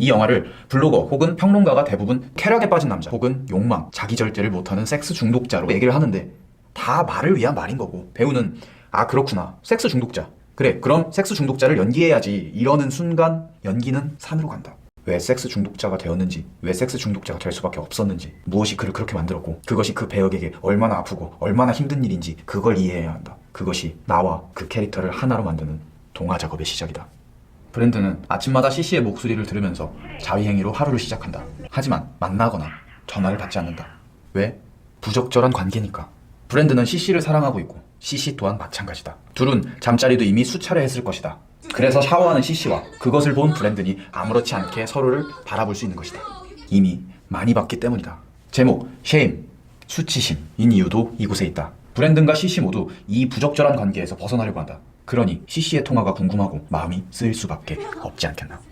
이 영화를 블로거 혹은 평론가가 대부분 쾌락에 빠진 남자 혹은 욕망, 자기 절제를 못하는 섹스 중독자로 얘기를 하는데 다 말을 위한 말인 거고. 배우는 아 그렇구나. 섹스 중독자. 그래 그럼 섹스 중독자를 연기해야지. 이러는 순간 연기는 산으로 간다. 왜 섹스 중독자가 되었는지 왜 섹스 중독자가 될 수밖에 없었는지 무엇이 그를 그렇게 만들었고 그것이 그 배역에게 얼마나 아프고 얼마나 힘든 일인지 그걸 이해해야 한다. 그것이 나와 그 캐릭터를 하나로 만드는 동화 작업의 시작이다 브랜드는 아침마다 CC의 목소리를 들으면서 자위행위로 하루를 시작한다. 하지만 만나거나 전화를 받지 않는다. 왜? 부적절한 관계니까. 브랜드는 CC를 사랑하고 있고 CC 또한 마찬가지다. 둘은 잠자리도 이미 수차례 했을 것이다. 그래서 샤워하는 CC와 그것을 본 브랜든이 아무렇지 않게 서로를 바라볼 수 있는 것이다. 이미 많이 봤기 때문이다. 제목 쉐임 수치심인 이유도 이곳에 있다. 브랜든과 CC 모두 이 부적절한 관계에서 벗어나려고 한다. 그러니 CC의 통화가 궁금하고 마음이 쓰일 수밖에 없지 않겠나.